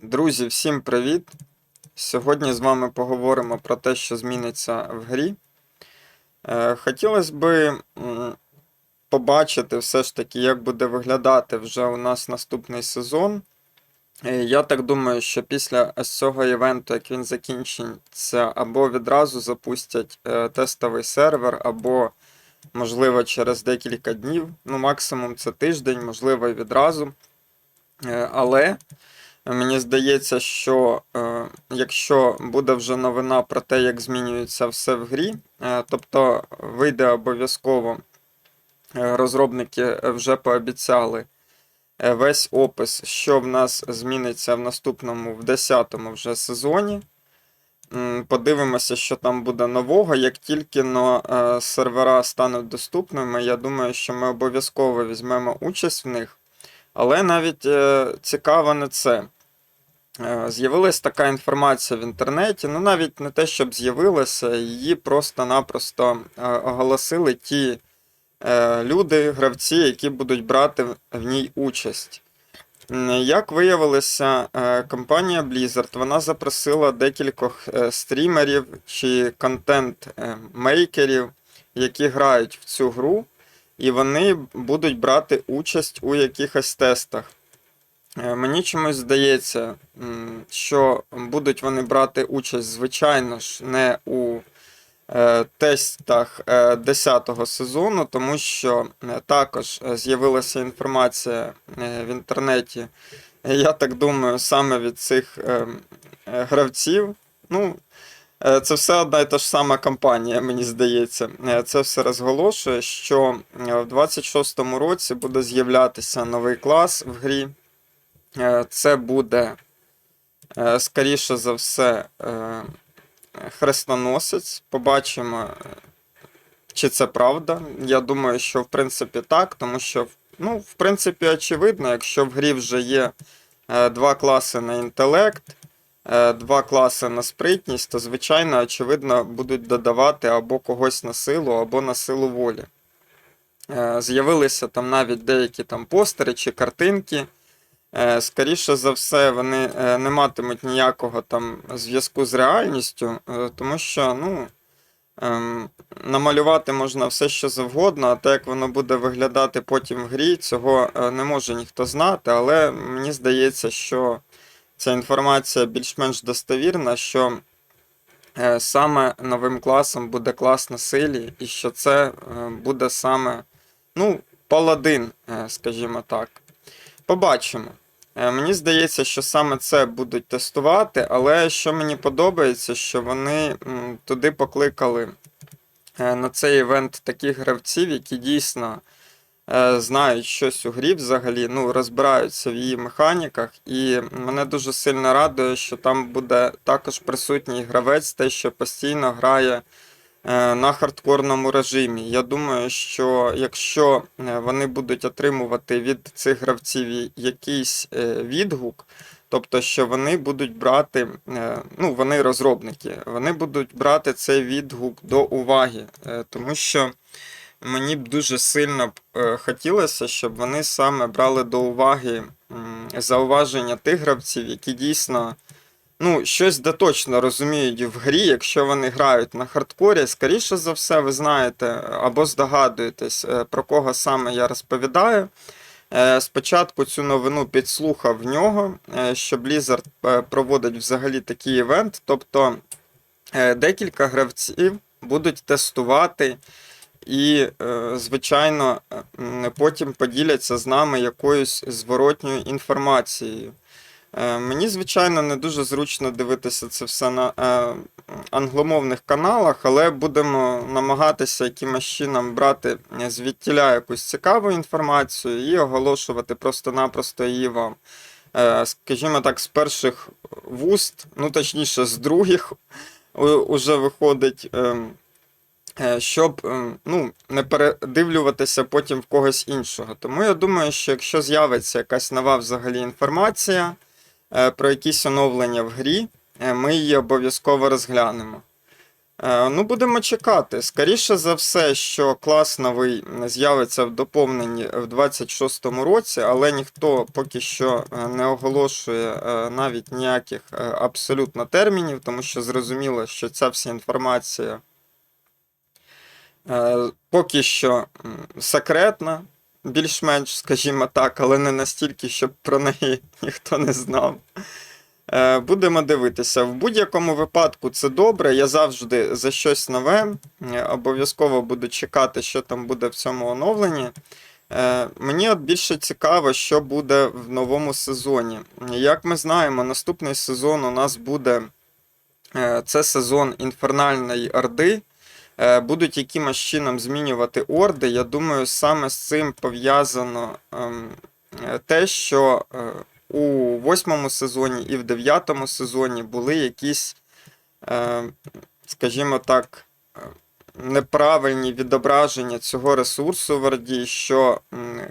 Друзі, всім привіт! Сьогодні з вами поговоримо про те, що зміниться в грі. Е, Хотілося би побачити все ж таки, як буде виглядати вже у нас наступний сезон. Е, Я так думаю, що після цього івенту, як він закінчиться, або відразу запустять е, тестовий сервер, або, можливо, через декілька днів. Ну, максимум це тиждень, можливо, і відразу. Але. Мені здається, що е, якщо буде вже новина про те, як змінюється все в грі, е, тобто вийде обов'язково, е, розробники вже пообіцяли е, весь опис, що в нас зміниться в наступному, в 10-му вже сезоні. Подивимося, що там буде нового. Як тільки но, е, сервера стануть доступними, я думаю, що ми обов'язково візьмемо участь в них. Але навіть е, цікаво не це. Е, З'явилась така інформація в інтернеті. Ну, навіть не те, щоб з'явилася, її просто-напросто е, оголосили ті е, люди, гравці, які будуть брати в- ній участь. Як виявилося, компанія Blizzard вона запросила декількох стрімерів чи контент-мейкерів, які грають в цю гру, і вони будуть брати участь у якихось тестах. Е, Мені чомусь здається, що будуть вони брати участь, звичайно ж, не у е, тестах е, 10-го сезону, тому що е, також е, з'явилася інформація е, в інтернеті, е, я так думаю, саме від цих е, е, гравців. Ну, е, це все одна і та ж сама компанія, мені здається. Е, Це все розголошує, що е, в 26-му році буде з'являтися новий клас в грі. Е, Це буде, е, скоріше за все, е, хрестоносець. Побачимо, чи це правда. Я думаю, що в принципі так, тому що, ну, в принципі, очевидно, якщо в грі вже є два класи на інтелект, два класи на спритність, то, звичайно, очевидно, будуть додавати або когось на силу, або на силу волі. З'явилися там навіть деякі там постери чи картинки. Е, Скоріше за все, вони е, не матимуть ніякого там зв'язку з реальністю, е, тому що, ну, ем, намалювати можна все, що завгодно, а те, як воно буде виглядати потім в грі, цього не може ніхто знати, але мені здається, що ця інформація більш-менш достовірна, що саме новим класом буде клас на силі, і що це буде саме, ну, паладин, скажімо так. Побачимо. Е, Мені здається, що саме це будуть тестувати, але що мені подобається, що вони туди покликали е, на цей івент таких гравців, які дійсно е, знають щось у грі взагалі, ну, розбираються в її механіках. І мене дуже сильно радує, що там буде також присутній гравець, те, що постійно грає на хардкорному режимі. Я думаю, що якщо е, вони будуть отримувати від цих гравців якийсь е, відгук, тобто, що вони будуть брати, е, ну, вони розробники, вони будуть брати цей відгук до уваги, е, тому що. Мені б дуже сильно б е, хотілося, щоб вони саме брали до уваги зауваження тих гравців, які дійсно ну, щось де точно розуміють в грі, якщо вони грають на хардкорі, скоріше за все, ви знаєте або здогадуєтесь, е, про кого саме я розповідаю. Е, Спочатку цю новину підслухав в нього, е, що Blizzard проводить взагалі такий івент, тобто декілька гравців будуть тестувати. І, звичайно, потім поділяться з нами якоюсь зворотньою інформацією. Е, Мені, звичайно, не дуже зручно дивитися це все на е, англомовних каналах, але будемо намагатися якимось чином брати звідтіля якусь цікаву інформацію і оголошувати просто-напросто її вам. Е, Скажімо так, з перших вуст, ну точніше, з других уже виходить. ем, Щоб ем, ну, не передивлюватися потім в когось іншого. Тому я думаю, що якщо з'явиться якась нова взагалі інформація про якісь оновлення в грі, е, ми її обов'язково розглянемо. Е, Ну, будемо чекати. Скоріше за все, що клас новий з'явиться в доповненні в 26-му році, але ніхто поки що е, не оголошує е, навіть ніяких е, абсолютно термінів, тому що зрозуміло, що ця вся інформація е, поки що секретна, більш-менш, скажімо так, але не настільки, щоб про неї ніхто не знав. Е, Будемо дивитися. В будь-якому випадку це добре. Я завжди за щось нове. Е, Обов'язково буду чекати, що там буде в цьому оновленні. Е, Мені от більше цікаво, що буде в новому сезоні. Як ми знаємо, наступний сезон у нас буде це сезон інфернальної орди. Е, Будуть якимось чином змінювати орди. Я думаю, саме з цим пов'язано ем, е, те, що е, у восьмому сезоні і в дев'ятому сезоні були якісь, скажімо так, неправильні відображення цього ресурсу в Орді, що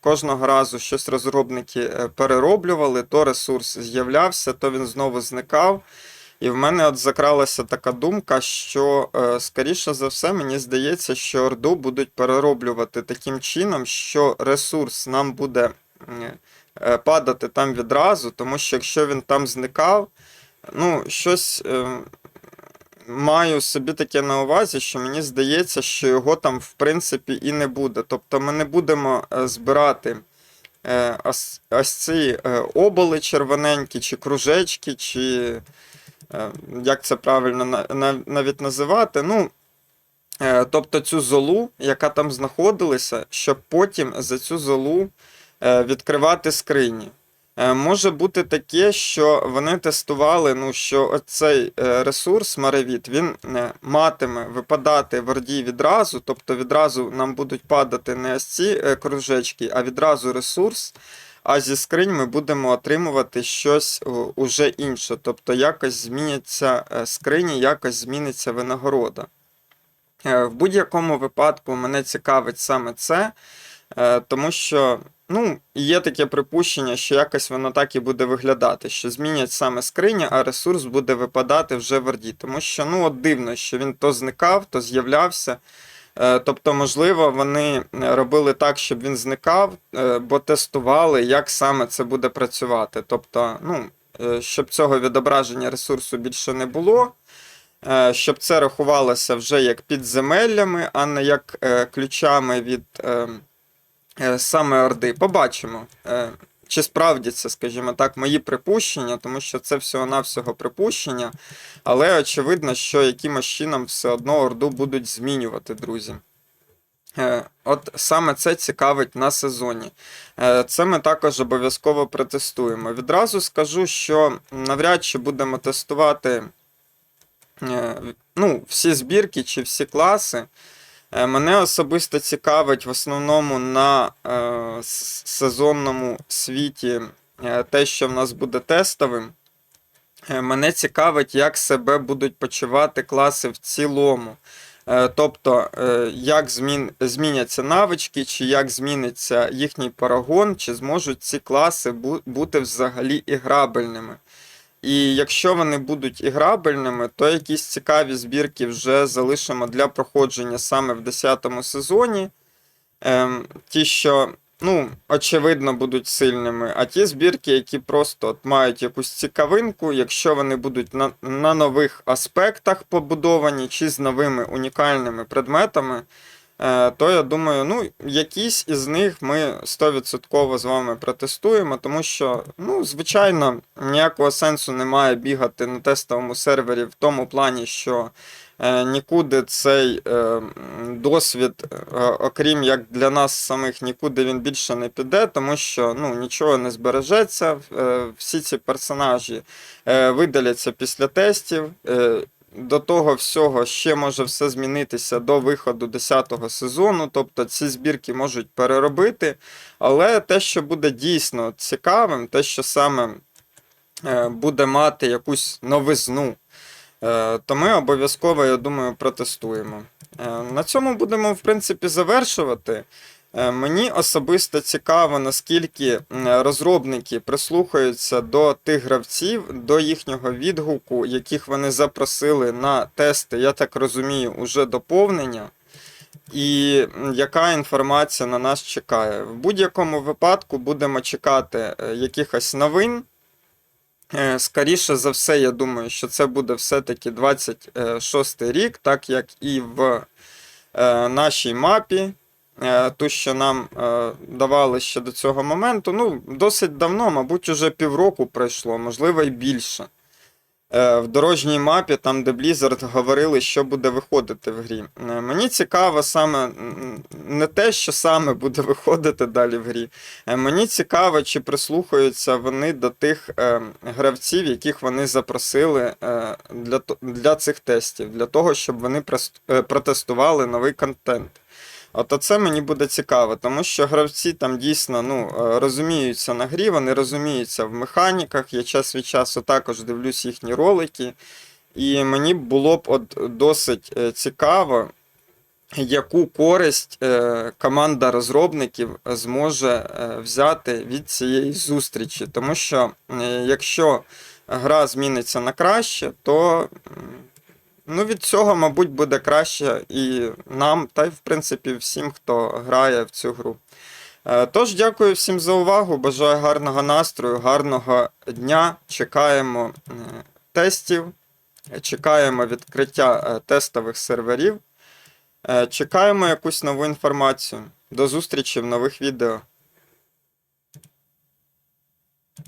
кожного разу щось розробники перероблювали, то ресурс з'являвся, то він знову зникав. І в мене от закралася така думка, що, е, скоріше за все, мені здається, що Орду будуть перероблювати таким чином, що ресурс нам буде е, падати там відразу, тому що якщо він там зникав, ну, щось е, маю собі таке на увазі, що мені здається, що його там в принципі і не буде. Тобто ми не будемо збирати ось, ці оболи червоненькі, чи кружечки, чи як це правильно на- на- навіть називати. Ну, е, тобто цю золу, яка там знаходилася, щоб потім за цю золу е, відкривати скрині. Е, Може бути таке, що вони тестували, ну, що цей ресурс Маревіт, він е, матиме випадати в Орді відразу, тобто відразу нам будуть падати не ось ці е, кружечки, а відразу ресурс. А зі скринь ми будемо отримувати щось уже інше. Тобто якось зміняться е, скрині, якось зміниться винагорода. Е, В будь-якому випадку мене цікавить саме це, е, тому що ну, є таке припущення, що якось воно так і буде виглядати, що змінять саме скрині, а ресурс буде випадати вже в Орді. Тому що ну, от дивно, що він то зникав, то з'являвся. Е, Тобто, можливо, вони робили так, щоб він зникав, е, бо тестували, як саме це буде працювати. Тобто, ну, е, щоб цього відображення ресурсу більше не було, щоб це рахувалося вже як підземеллями, а не як ключами від е, е, саме Орди. Побачимо. Чи справдяться, скажімо так, мої припущення, тому що це всього-навсього припущення, але очевидно, що якимось чином все одно Орду будуть змінювати, друзі. Е, От саме це цікавить на сезоні. Е, Це ми також обов'язково протестуємо. Відразу скажу, що навряд чи будемо тестувати е, ну, всі збірки чи всі класи. Е, Мене особисто цікавить в основному на е, сезонному світі е, те, що в нас буде тестовим. Мене цікавить, як себе будуть почувати класи в цілому. Тобто, як змін, зміняться навички, чи як зміниться їхній парагон, чи зможуть ці класи бу- бути взагалі іграбельними. І якщо вони будуть іграбельними, то якісь цікаві збірки вже залишимо для проходження саме в 10 сезоні. Ем, ті, що, ну, очевидно, будуть сильними, а ті збірки, які просто от мають якусь цікавинку, якщо вони будуть на, на нових аспектах побудовані, чи з новими унікальними предметами, то я думаю, ну, якісь із них ми 100% з вами протестуємо, тому що, ну, звичайно, ніякого сенсу немає бігати на тестовому сервері в тому плані, що е, нікуди цей е, досвід, е, окрім як для нас самих, нікуди він більше не піде, тому що ну, нічого не збережеться. Е, всі ці персонажі е, видаляться після тестів. До того всього ще може все змінитися до виходу 10-го сезону, тобто ці збірки можуть переробити. Але те, що буде дійсно цікавим, те, що саме е, буде мати якусь новизну, е, то ми обов'язково, я думаю, протестуємо. Е, На цьому будемо, в принципі, завершувати. Е, Мені особисто цікаво, наскільки розробники прислухаються до тих гравців, до їхнього відгуку, яких вони запросили на тести, я так розумію, уже доповнення. І яка інформація на нас чекає. В будь-якому випадку будемо чекати е, якихось новин. Е, Скоріше за все, я думаю, що це буде все-таки 26 рік, так як і в нашій мапі, ту, що нам е, давали ще до цього моменту. Ну, досить давно, мабуть, уже півроку пройшло, можливо, і більше. Е, В дорожній мапі, там, де Blizzard говорили, що буде виходити в грі. Е, Мені цікаво саме не те, що саме буде виходити далі в грі. Е, Мені цікаво, чи прислухаються вони до тих е, гравців, яких вони запросили е, для, для цих тестів, для того, щоб вони е, протестували новий контент. От оце мені буде цікаво, тому що гравці там дійсно ну, е, розуміються на грі, вони розуміються в механіках. Я час від часу також дивлюсь їхні ролики. І мені було б от досить е, цікаво, яку користь е, команда розробників зможе взяти від цієї зустрічі. Тому що якщо гра зміниться на краще, то ну, від цього, мабуть, буде краще і нам, та й в принципі всім, хто грає в цю гру. Е, Тож, дякую всім за увагу. Бажаю гарного настрою, гарного дня. Чекаємо е, тестів, чекаємо відкриття е, тестових серверів. Чекаємо якусь нову інформацію. До зустрічі в нових відео.